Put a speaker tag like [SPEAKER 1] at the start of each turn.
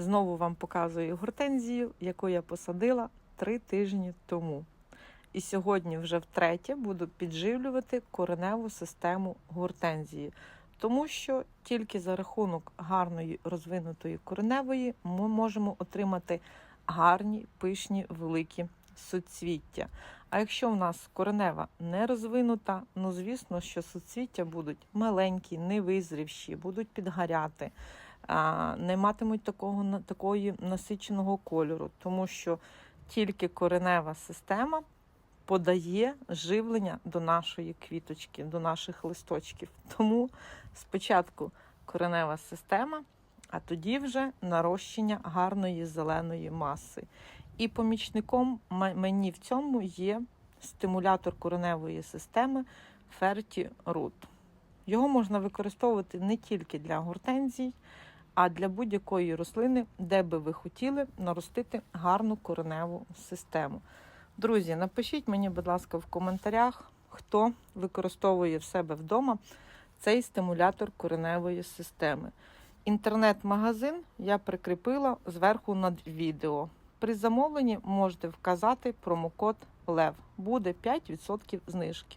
[SPEAKER 1] Знову вам показую гортензію, яку я посадила три тижні тому. І сьогодні вже втретє буду підживлювати кореневу систему гортензії, тому що тільки за рахунок гарної розвинутої кореневої ми можемо отримати гарні, пишні, великі суцвіття. А якщо в нас коренева не розвинута, ну звісно, що суцвіття будуть маленькі, невизрівші, будуть підгаряти, не матимуть такого такої насиченого кольору, тому що тільки коренева система подає живлення до нашої квіточки, до наших листочків. Тому спочатку коренева система, а тоді вже нарощення гарної зеленої маси. І помічником мені в цьому є стимулятор кореневої системи Ferti Root. Його можна використовувати не тільки для гортензій, а для будь-якої рослини, де би ви хотіли наростити гарну кореневу систему. Друзі, напишіть мені, будь ласка, в коментарях, хто використовує в себе вдома цей стимулятор кореневої системи. Інтернет-магазин я прикріпила зверху над відео. При замовленні можете вказати промокод ЛЕВ. Буде 5% знижки.